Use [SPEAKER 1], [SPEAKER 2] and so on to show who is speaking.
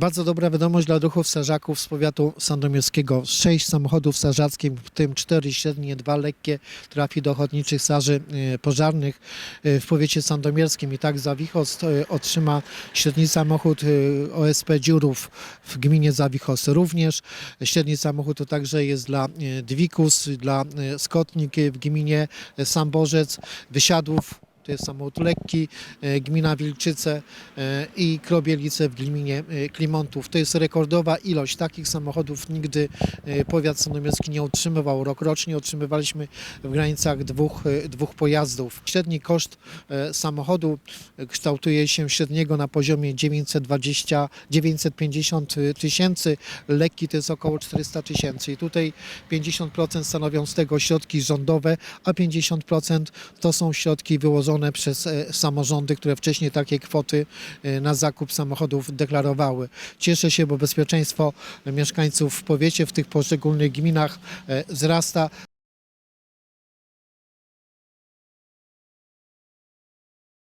[SPEAKER 1] Bardzo dobra wiadomość dla duchów strażaków z powiatu sandomierskiego. Sześć samochodów strażackich, w tym cztery średnie, dwa lekkie, trafi do ochotniczych straży e, pożarnych e, w powiecie sandomierskim. I tak Zawichos e, otrzyma średni samochód OSP Dziurów w gminie Zawichos również. Średni samochód to także jest dla Dwikus, dla Skotnik w gminie Samborzec, Wysiadłów. To jest samochód lekki, e, gmina Wilczyce e, i Krobielice w gminie e, Klimontów. To jest rekordowa ilość takich samochodów. Nigdy powiat sandomierski nie otrzymywał. Rocznie otrzymywaliśmy w granicach dwóch, dwóch pojazdów. Średni koszt samochodu kształtuje się średniego na poziomie 920, 950 tysięcy. Lekki to jest około 400 tysięcy. I tutaj 50% stanowią z tego środki rządowe, a 50% to są środki wyłożone przez e, samorządy, które wcześniej takie kwoty e, na zakup samochodów deklarowały. Cieszę się, bo bezpieczeństwo mieszkańców w powiecie, w tych poszczególnych gminach e, wzrasta.